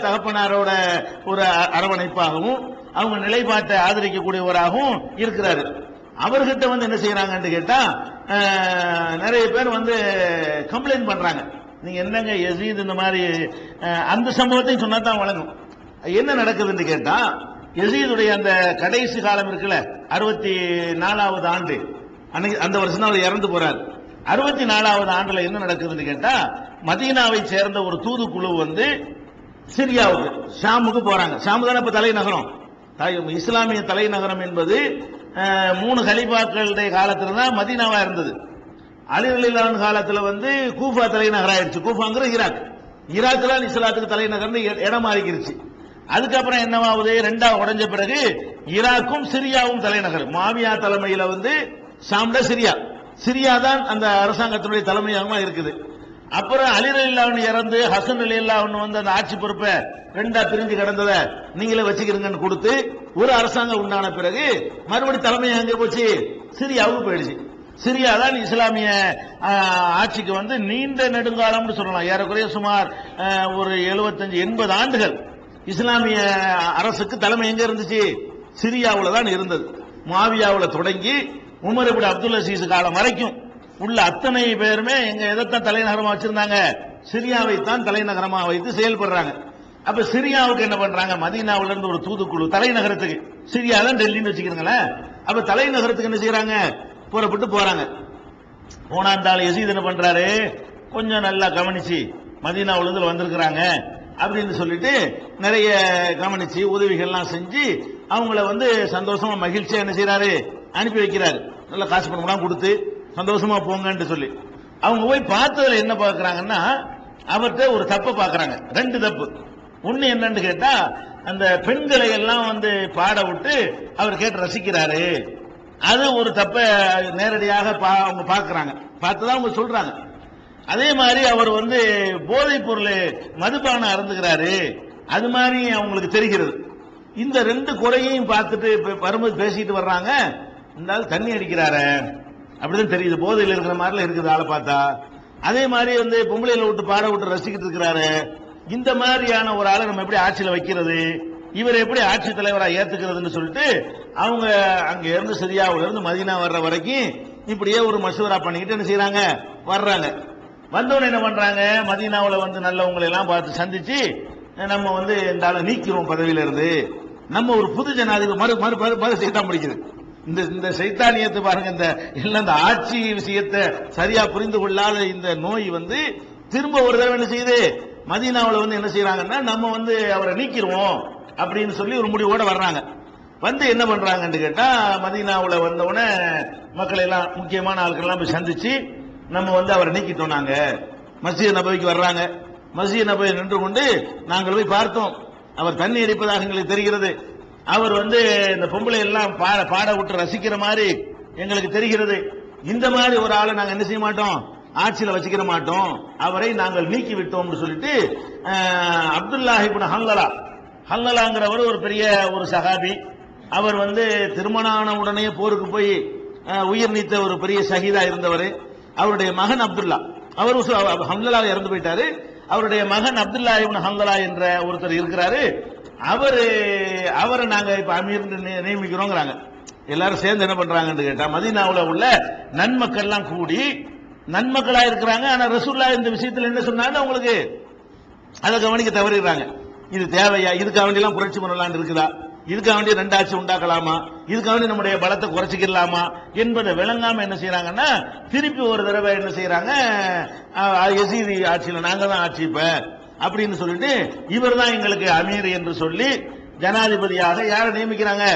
தகப்பனாரோட ஒரு அ- அரவணைப்பாகவும் அவங்க நிலைப்பாட்டை ஆதரிக்கக்கூடியவராகவும் இருக்கிறாரு. அவர்கிட்ட வந்து என்ன செய்யறாங்கன்னு கேட்டா நிறைய பேர் வந்து கம்ப்ளைண்ட் பண்றாங்க. நீங்க என்னங்க எசீத் இந்த மாதிரி அந்த சம்பவத்தையும் சொன்னா தான் வழங்கும். என்ன நடக்குதுன்னு கேட்டா எசீதுடைய அந்த கடைசி காலம் இருக்குல்ல அறுபத்தி நாலாவது ஆண்டு அன்னைக்கு அந்த வருஷம் தான் அவர் இறந்து போறார். அறுபத்தி நாலாவது ஆண்டுல என்ன நடக்குதுன்னு கேட்டா மதீனாவை சேர்ந்த ஒரு தூதுக்குழு வந்து சிரியாவுக்கு ஷாமுக்கு போறாங்க. ஷாமு தானே இப்ப தலைநகரம்? இஸ்லாமிய தலைநகரம் என்பது மூணு ஹலிபாக்களுடைய காலத்துல தான் மதீனாவா இருந்தது. அலிரலிலான் காலத்துல வந்து கூஃபா தலைநகரம் ஆயிடுச்சு கூஃபாங்கிற ஈராக் ஈராக் தான் இஸ்லாத்துக்கு தலைநகர்னு இடம் மாறிக்கிருச்சு. அதுக்கப்புறம் என்னவாவது ரெண்டா உடைஞ்ச பிறகு ஈராக்கும் சிரியாவும் தலைநகர். மாவியா தலைமையில வந்து சாம்ட சிரியா. சிரியா தான் அந்த அரசாங்கத்தினுடைய தலைமையாகவும் இருக்குது. அப்புறம் அலிரலில்லாவன் இறந்து ஹசன் அலில்லாவன் வந்து அந்த ஆட்சி பொறுப்பை ரெண்டா பிரிஞ்சு கிடந்ததை நீங்களே வச்சுக்கிறீங்கன்னு கொடுத்து ஒரு அரசாங்கம் உண்டான பிறகு மறுபடி தலைமை எங்க போச்சு? சிரியாவுக்கு போயிடுச்சு. சிரியா தான் இஸ்லாமிய ஆட்சிக்கு வந்து நீண்ட நெடுங்காலம்னு சொல்லலாம். ஏறக்குறைய சுமார் ஒரு 75 எண்பது ஆண்டுகள் இஸ்லாமிய அரசுக்கு தலைமை எங்க இருந்துச்சு? சிரியாவில் தான் இருந்தது. மாவியாவில் தொடங்கி உமர் இப்படி அப்துல் அசீஸ் காலம் வரைக்கும் உள்ள அத்தனை பேருமே எங்க எதைத்தான் தலைநகரமா வச்சிருந்தாங்க? சிரியாவை தான் தலைநகரமா வைத்து செயல்படுறாங்க. அப்ப சிரியாவுக்கு என்ன பண்றாங்க? மதீனாவில இருந்து ஒரு தூதுக்குழு தலைநகரத்துக்கு. சிரியா தான் டெல்லின்னு வச்சுக்கிறீங்களேன். அப்ப தலைநகரத்துக்கு என்ன செய்யறாங்க? புறப்பட்டு போறாங்க. போனா அந்த ஆள் எசீத் என்ன பண்றாரு? கொஞ்சம் நல்லா கவனிச்சு மதீனாவில இருந்து வந்திருக்கிறாங்க அப்படின்னு சொல்லிட்டு நிறைய கவனிச்சு உதவிகள்லாம் செஞ்சு அவங்கள வந்து சந்தோஷமா மகிழ்ச்சியா என்ன செய்யறாரு அனுப்பி வைக்கிறாரு. நல்ல காசு பணம்லாம் கொடுத்து சந்தோஷமா போங்கன்னு சொல்லி. அவங்க போய் பார்த்ததுல என்ன பார்க்கறாங்கன்னா அவர்கிட்ட ஒரு தப்பை பார்க்கறாங்க. ரெண்டு தப்பு. ஒண்ணு என்னன்னு கேட்டா அந்த பெண்களை எல்லாம் வந்து பாட விட்டு அவர் கேட்டு ரசிக்கிறாரு. அது ஒரு தப்ப நேரடியாக பா- அவங்க பார்க்கறாங்க. பார்த்துதான் அவங்க சொல்றாங்க. அதே மாதிரி அவர் வந்து போதைப் பொருள் மதுபானம் அறந்துக்கிறாரு அது மாதிரி அவங்களுக்கு தெரிகிறது. இந்த ரெண்டு குறையையும் பார்த்துட்டு வரும்போது பேசிட்டு வர்றாங்க. இந்த தண்ணி அடிக்கிறாரு. அப்படிதான் தெரியுது. போதையில் இருக்கிற மாதிரில இருக்குது ஆளை பார்த்தா. அதே மாதிரி வந்து பொம்பளையில விட்டு பாட விட்டு ரசிக்கிட்டு இருக்கிறாரு. இந்த மாதிரியான ஒரு ஆளை நம்ம எப்படி ஆட்சியில் வைக்கிறது? இவர் எப்படி ஆட்சி தலைவராக ஏத்துக்கிறதுன்னு சொல்லிட்டு அவங்க அங்க இருந்து சிரியாவுல இருந்து மதீனா வர்ற வரைக்கும் இப்படியே ஒரு மசூரா பண்ணிக்கிட்டு என்ன செய்யறாங்க வர்றாங்க. வந்தவன என்ன பண்றாங்க? மதீனாவில் வந்து நல்லவங்களை எல்லாம் பார்த்து சந்திச்சு நம்ம வந்து இந்த ஆளை நீக்கிறோம் பதவியில இருந்து நம்ம ஒரு புது ஜனாதிபதி மறு மறு மறு மறு சைத்தான் முடிக்குது. இந்த இந்த சைத்தானியத்தை பாருங்க இந்த எல்லாம் இந்த ஆட்சி விஷயத்தை சரியா புரிந்து கொள்ளாத இந்த நோய் வந்து திரும்ப ஒரு தடவை என்ன செய்யுது? மதீனாவில் வந்து என்ன செய்யறாங்கன்னா நம்ம வந்து அவரை நீக்கிடுவோம் அப்படின்னு சொல்லி ஒரு முடிவோட வர்றாங்க. வந்து என்ன பண்றாங்கன்னு கேட்டா மதீனாவில் வந்தவுடனே மக்களை எல்லாம் முக்கியமான ஆட்கள் எல்லாம் போய் சந்திச்சு நம்ம வந்து அவரை நீக்கிட்டோம் நாங்க. மஸ்ஜித் நபவிக்கு வர்றாங்க. மஸ்ஜித் நபை நின்று கொண்டு நாங்கள் போய் பார்த்தோம். அவர் தண்ணி அடிப்பதாக எங்களுக்கு தெரிகிறது. அவர் வந்து இந்த பொம்பளை எல்லாம் பாட பாட விட்டு ரசிக்கிற மாதிரி எங்களுக்கு தெரிகிறது. இந்த மாதிரி ஒரு ஆளை நாங்க என்ன செய்ய மாட்டோம்? ஆட்சியில வச்சுக்கிற மாட்டோம். அவரை நாங்கள் நீக்கி விட்டோம்னு சொல்லிட்டு அஹ், ஹல்லலா. ஹல்லலாங்கிறவர் ஒரு பெரிய ஒரு சகாபி அவர் வந்து திருமணம் ஆன உடனே போருக்கு போய் உயிர் நீத்த ஒரு பெரிய சகிதா இருந்தவர். அவருடைய மகன் அப்துல்லா. அவர் உசு- ஹம்லலா இறந்து போயிட்டாரு. அவருடைய மகன் அப்துல்லா இப்னு ஹம்லலா என்ற ஒருத்தர் இருக்கிறாரு. அவரு அவரை நாங்க இப்ப அமீர் நியமிக்கிறோங்கிறாங்க. எல்லாரும் சேர்ந்து என்ன பண்றாங்கன்னு கேட்டா மதினாவில் உள்ள நன்மக்கள்லாம் கூடி நன்மக்களா இருக்கிறாங்க ஆனா ரசூல்லா இந்த விஷயத்துல என்ன சொன்னாங்க உங்களுக்கு அதை கவனிக்க தவறிடுறாங்க. இது தேவையா? இதுக்காக வேண்டி புரட்சி பண்ணலாம்னு இருக்குதா? இதுக்காக வேண்டி ரெண்டாட்சி உண்டாக்கலாமா? இதுக்காக வேண்டி நம்முடைய பலத்தை குறைச்சிக்கலாமா? என்பதை விளங்காம என்ன செய்யறாங்கன்னா திருப்பி ஒரு தடவை என்ன செய்யறாங்க எசிதி ஆட்சியில் நாங்க தான் ஆட்சி இப்போ. அப்படின்னு சொல்லிட்டு இவர் தான் எங்களுக்கு அமீர் என்று சொல்லி ஜனாதிபதியாக யாரை நியமிக்கிறாங்க?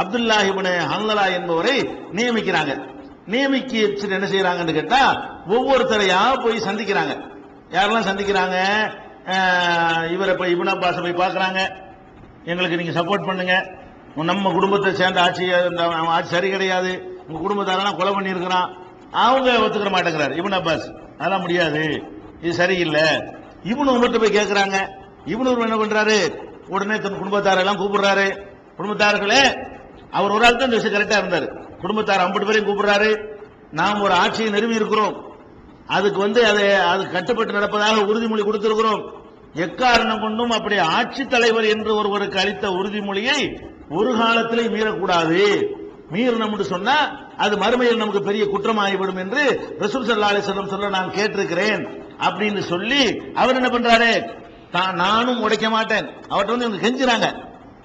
அப்துல்லாஹிபுன் ஹன்லலா என்பவரை நியமிக்கிறாங்க. நியமிக்க என்ன செய்யறாங்கன்னு கேட்டா ஒவ்வொருத்தரையா போய் சந்திக்கிறாங்க. யாரெல்லாம் சந்திக்கிறாங்க? இவரை போய் இபுன் அப்பாஸை போய் பார்க்குறாங்க. எங்களுக்கு நீங்க சப்போர்ட் பண்ணுங்க. நம்ம குடும்பத்தை சேர்ந்த ஆட்சி ஆட்சி சரி கிடையாது. உங்க குடும்பத்தாரெல்லாம் கொலை பண்ணியிருக்கிறான். அவங்க ஒத்துக்கிற மாட்டேங்கிறார். Ibn Abbas. அதெல்லாம் முடியாது. இது சரியில்லை. இவனு உங்கள்கிட்ட போய் கேட்கறாங்க இவனு என்ன பண்றாரு? உடனே தன் குடும்பத்தாரெல்லாம் கூப்பிடுறாரு. குடும்பத்தார்களே அவர் ஒரு ஆள் தான் இந்த விஷயம் கரெக்டா இருந்தார். குடும்பத்தார் ஐம்பது பேரையும் கூப்பிடுறாரு. நாம் ஒரு ஆட்சியை நிறுவி இருக்கிறோம். அதுக்கு வந்து அதை அது கட்டுப்பட்டு நடப்பதாக உறுதிமொழி கொடுத்திருக்கிறோம். எக்காரணம் கொண்டும் அப்படி ஆட்சி தலைவர் என்று ஒருவருக்கு அளித்த உறுதிமொழியை ஒரு காலத்திலே மீறக்கூடாது. மீறினோம்னு சொன்னா அது மறுமையில் நமக்கு பெரிய குற்றமாகிவிடும் என்று ரசூல் சல்லா அலிஸ்லம் சொல்ல நான் கேட்டிருக்கிறேன். அப்படின்னு சொல்லி அவர் என்ன பண்றாரு? தான் நானும் உடைக்க மாட்டேன். அவர்கிட்ட வந்து இவங்க கெஞ்சுறாங்க.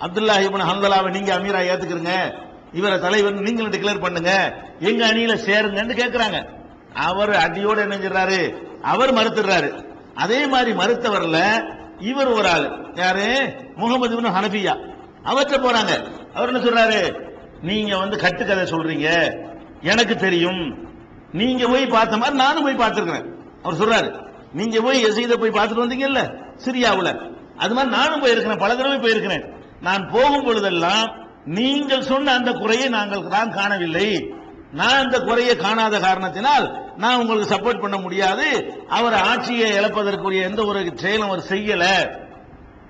அப்துல்லா இப்னு ஹம்தலாவை நீங்க அமீரா ஏத்துக்கிறீங்க இவரை தலைவர் நீங்களும் டிக்ளேர் பண்ணுங்க. எங்க அணியில சேருங்கன்னு கேட்கிறாங்க அவர் அடியோட என்ன செஞ்சுறாரு அவர் மறுத்துறாரு அதே மாதிரி மறுத்தவர்ல இவர் ஒரு ஆள். யாரு? முகமது இப்னு ஹனபியா அவர்கிட்ட போறாங்க. அவர் என்ன சொல்றாரு? நீங்க வந்து கட்டுக்கதை சொல்றீங்க. எனக்கு தெரியும். நீங்க போய் பார்த்த மாதிரி நானும் போய் பார்த்திருக்கிறேன். அவர் சொல்றாரு. நீங்க போய் எசைத போய் பார்த்துட்டு வந்தீங்கல்ல? சிரியாவில். அது மாதிரி நானும் போயிருக்கிறேன் பல தடவை போயிருக்கிறேன். நான் போகும் பொழுதெல்லாம் நீங்கள் சொன்ன அந்த குறையை நாங்கள் நான் காணவில்லை. நான் அந்த குறையை காணாத காரணத்தினால் நான் உங்களுக்கு சப்போர்ட் பண்ண முடியாது. அவர் ஆட்சியை இழப்பதற்குரிய எந்த ஒரு செயலும் அவர் செய்யல.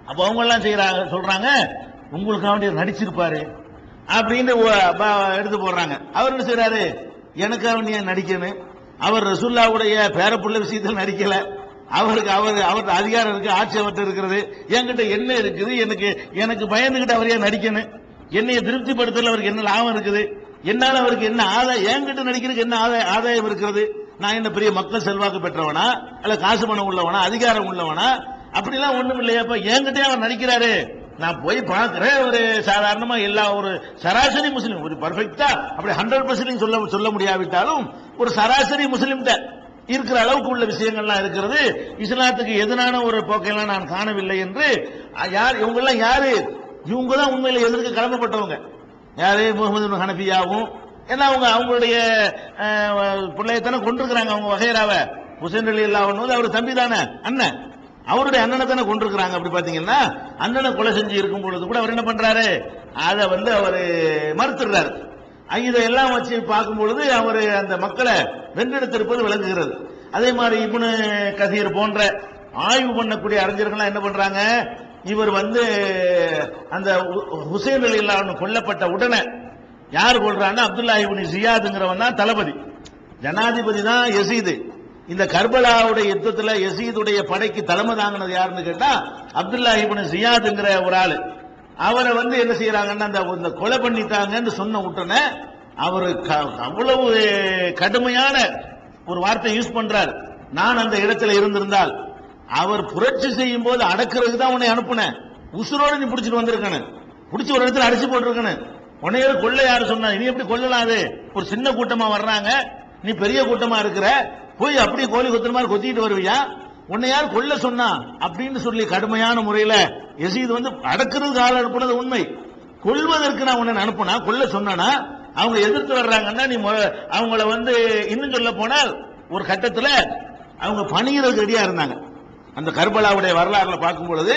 அப்ப அவங்க எல்லாம் செய்யறாங்க சொல்றாங்க உங்களுக்கு வேண்டிய நடிச்சிருப்பாரு அப்படின்னு எடுத்து போடுறாங்க. அவர் என்ன செய்யறாரு எனக்காக ஏன் நடிக்கணும். அவர் ரசுல்லாவுடைய பேரப்புள்ள விஷயத்தில் நடிக்கல. அவருக்கு அவர் அவர்கிட்ட அதிகாரம் இருக்கு ஆட்சி அவர்கிட்ட இருக்கிறது. என்கிட்ட என்ன இருக்குது? எனக்கு எனக்கு பயந்துகிட்டு அவரையே நடிக்கணும்? என்னைய திருப்திப்படுத்தல அவருக்கு என்ன லாபம் இருக்குது? என்னால் அவருக்கு என்ன ஆதாயம் என்கிட்ட நடிக்கிறதுக்கு என்ன ஆதாய- ஆதாயம் இருக்கிறது? நான் என்ன பெரிய மக்கள் செல்வாக்கு பெற்றவனா? அல்ல காசு பணம் உள்ளவனா? அதிகாரம் உள்ளவனா? அப்படிலாம் ஒண்ணும் இல்லையாப்பா என்கிட்டயே அவர் நடிக்கிறாரு. நான் போய் பார்க்கிறேன். ஒரு சாதாரணமாக எல்லா ஒரு சராசரி முஸ்லீம். ஒரு பர்ஃபெக்டா அப்படி ஹண்ட்ரட் பர்சன்ட் சொல்ல சொல்ல முடியாவிட்டாலும் ஒரு சராசரி முஸ்லீம்கிட்ட இருக்கிற அளவுக்கு உள்ள விஷயங்கள்லாம் இருக்கிறது. இஸ்லாத்துக்கு எதிரான ஒரு போக்கையெல்லாம் நான் காணவில்லை என்று யார் இவங்கெல்லாம் யாரு? இவங்க தான் உண்மையில் எதிர்க்க கடமைப்பட்டவங்க யாரு? முகமது ஹனபியாவும் ஏன்னா அவங்க அவங்களுடைய அஹ், பிள்ளையத்தானே கொண்டிருக்கிறாங்க அவங்க வகைராவை ஹுசேன் அலி அல்லா அவர் தம்பி தானே அண்ணன். அவருடைய அண்ணனை தானே கொண்டிருக்கிறாங்க அப்படி பாத்தீங்கன்னா அண்ணனை கொலை செஞ்சு இருக்கும் பொழுது கூட அவர் என்ன பண்றாரு? அதை வந்து அவர் மறுத்துடுறாரு. இதையெல்லாம் வச்சு பார்க்கும் பொழுது அவர் அந்த மக்களை வென்றெடுத்திருப்பது விளங்குகிறது. அதே மாதிரி இப்னு கசீர் போன்ற ஆய்வு பண்ணக்கூடிய அறிஞர்கள்லாம் என்ன பண்றாங்க? இவர் வந்து அந்த ஹுசேன் ஹுசைன் அலி கொல்லப்பட்ட உடனே யார் கொள்றான்னா அப்துல்லா இப்னு ஜியாதுங்கிறவன் தான் தளபதி. ஜனாதிபதி தான் யசீது. இந்த கர்பலாவுடைய யுத்தத்தில் யசீதுடைய படைக்கு தலைமை தாங்கினது யாருன்னு கேட்டா அப்துல்லா இப்னு ஒரு ஆள். அவரை வந்து என்ன செய்யறாங்கன்னா அந்த இந்த கொலை பண்ணிட்டாங்கன்னு சொன்ன உடனே அவர் அவ்வளவு கடுமையான ஒரு வார்த்தை யூஸ் பண்றார். நான் அந்த இடத்துல இருந்திருந்தால் அவர் புரட்சி செய்யும் போது அடக்கிறதுக்கு தான் உன்னை அனுப்புனேன். உசுரோடு நீ பிடிச்சிட்டு வந்திருக்கணும். பிடிச்சி ஒரு இடத்துல அடிச்சு போட்டிருக்கணும். உன்னைய கொள்ள யாரு சொன்னா? நீ எப்படி கொல்லலாம் அது? ஒரு சின்ன கூட்டமா வர்றாங்க. நீ பெரிய கூட்டமா இருக்கிற. போய் அப்படியே கோழி கொத்துற மாதிரி கொத்திட்டு வருவியா? உன்னை யார் கொல்ல சொன்னா? அப்படின்னு சொல்லி கடுமையான முறையில எசீது வந்து அடக்கிறதுக்கு ஆள் அனுப்புனது உண்மை. கொல்வதற்கு நான் உன்னை அனுப்புனா கொல்ல சொன்னா அவங்க எதிர்த்து வர்றாங்கன்னா நீ அவங்கள வந்து இன்னும் சொல்ல போனால் ஒரு கட்டத்தில் அவங்க பணியிறது ரெடியா இருந்தாங்க. அந்த கர்பலாவுடைய வரலாறுல பார்க்கும் பொழுது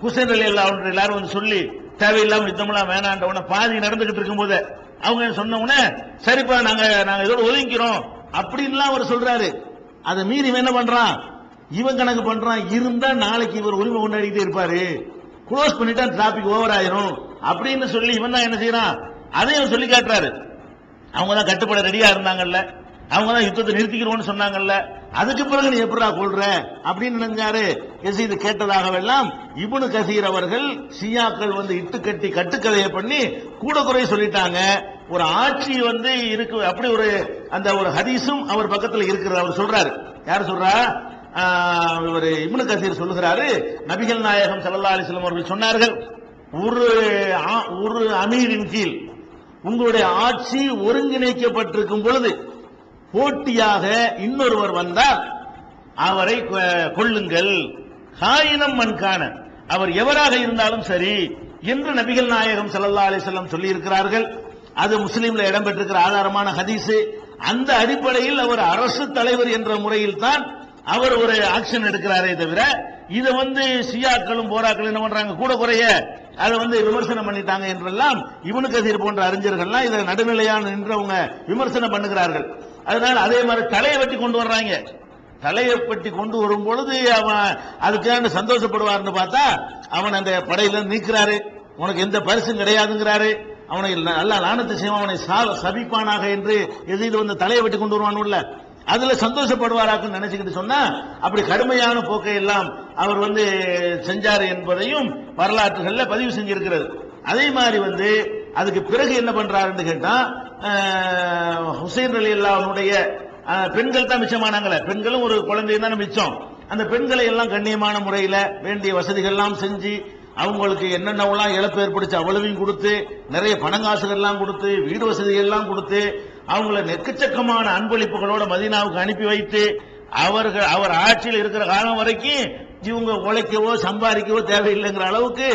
குசேன் அலி அல்லா எல்லாரும் வந்து சொல்லி தேவையில்லாம யுத்தமெல்லாம் வேணான்ற உடனே பாதி நடந்துகிட்டு இருக்கும்போது அவங்க சொன்ன உடனே சரிப்பா நாங்க நாங்க இதோட ஒதுங்கிக்கிறோம். அப்படின்லாம் அவர் சொல்றாரு. அதை மீறி என்ன பண்றான்? இவன் கணக்கு பண்றான். இருந்தா நாளைக்கு இவர் உரிமை கொண்டாடிக்கிட்டே இருப்பாரு. க்ளோஸ் பண்ணிட்டா டிராபிக் ஓவர் ஆயிரும். அப்படின்னு சொல்லி இவன் தான் என்ன செய்யறான்? அதையும் சொல்லி காட்டுறாரு. அவங்க தான் கட்டுப்பட ரெடியா இருந்தாங்கல்ல. அவங்க தான் யுத்தத்தை நிறுத்திக்கிறோம்னு சொன்னாங்கல்ல. அதுக்கு பிறகு நீ எப்படா கொள்ற? அப்படின்னு நினைஞ்சாரு. எசீது கேட்டதாகவெல்லாம் இவனு கசீர் அவர்கள் ஷியாக்கள் வந்து இட்டு கட்டி கட்டுக்கதையை பண்ணி கூட குறைய சொல்லிட்டாங்க. ஒரு ஆட்சி வந்து இருக்கு அப்படி ஒரு அந்த ஒரு ஹதீஸும் அவர் பக்கத்தில் இருக்கிறது. அவர் சொல்றாரு. யார் சொல்றா? ஆஹ், இவர் இப்னு கசீர் சொல்லுகிறாரு. நபிகள் நாயகம் சல்லா அலைஹி அவர்கள் சொன்னார்கள் ஒரு ஆ- ஒரு அமீரின் கீழ் உங்களுடைய ஆட்சி ஒருங்கிணைக்கப்பட்டிருக்கும் பொழுது போட்டியாக இன்னொருவர் வந்தால் அவரை கொ- காயினம் மண்கான அவர் எவராக இருந்தாலும் சரி என்று நபிகள் நாயகம் சல்லா அலிசல்லாம் சொல்லியிருக்கிறார்கள். சொல்லி இருக்கிறார்கள் அது முஸ்லீம்ல இடம்பெற்றிருக்கிற ஆதாரமான ஹதீஸ். அந்த அடிப்படையில் அவர் அரசு தலைவர் என்ற முறையில் தான் அவர் ஒரு ஆக்ஷன் எடுக்கிறாரே தவிர இதை வந்து சியாக்களும் போராக்களும் என்ன பண்றாங்க? கூட குறைய அதை வந்து விமர்சனம் பண்ணிட்டாங்க என்றெல்லாம் இவனு கதிர் போன்ற அறிஞர்கள்லாம் இதை நடுநிலையான நின்றவங்க விமர்சனம் பண்ணுகிறார்கள். அதனால அதே மாதிரி தலையை வெட்டி கொண்டு வர்றாங்க. தலையை வெட்டி கொண்டு வரும் பொழுது அவன் அதுக்கான சந்தோஷப்படுவார்னு பார்த்தா அவன் அந்த படையில நீக்கிறாரு. உனக்கு எந்த பரிசும் கிடையாதுங்கிறாரு. அவனை நல்லா லானத்தை செய்வான் அவனை சா- சபிப்பானாக என்று எதிர் வந்து தலையை வெட்டி கொண்டு வருவானுல்ல. அதுல சந்தோஷப்படுவாராக்குன்னு நினைச்சுக்கிட்டு சொன்னா அப்படி கடுமையான போக்கை எல்லாம் அவர் வந்து செஞ்சார் என்பதையும் வரலாற்றுகள்ல பதிவு செஞ்சிருக்கிறது. அதே மாதிரி வந்து அதுக்கு பிறகு என்ன பண்றாருன்னு கேட்டா ஹுசைன் அலி அல்லாவுடைய பெண்கள் தான் மிச்சமானாங்களே பெண்களும் ஒரு குழந்தை தானே மிச்சம். அந்த பெண்களை எல்லாம் கண்ணியமான முறையில வேண்டிய வசதிகள் எல்லாம் செஞ்சு அவங்களுக்கு என்னென்னவெல்லாம் இழப்பு ஏற்படுச்சு அவ்வளவையும் கொடுத்து நிறைய பணங்காசுகள்லாம் கொடுத்து வீடு வசதிகள் எல்லாம் கொடுத்து அவங்கள நெக்கச்சக்கமான அன்பளிப்புகளோட மதீனாவுக்கு அனுப்பி வைத்து அவர்கள் அவர் ஆட்சியில் இருக்கிற காலம் வரைக்கும் இவங்க உழைக்கவோ சம்பாதிக்கவோ தேவையில்லைங்கிற அளவுக்கு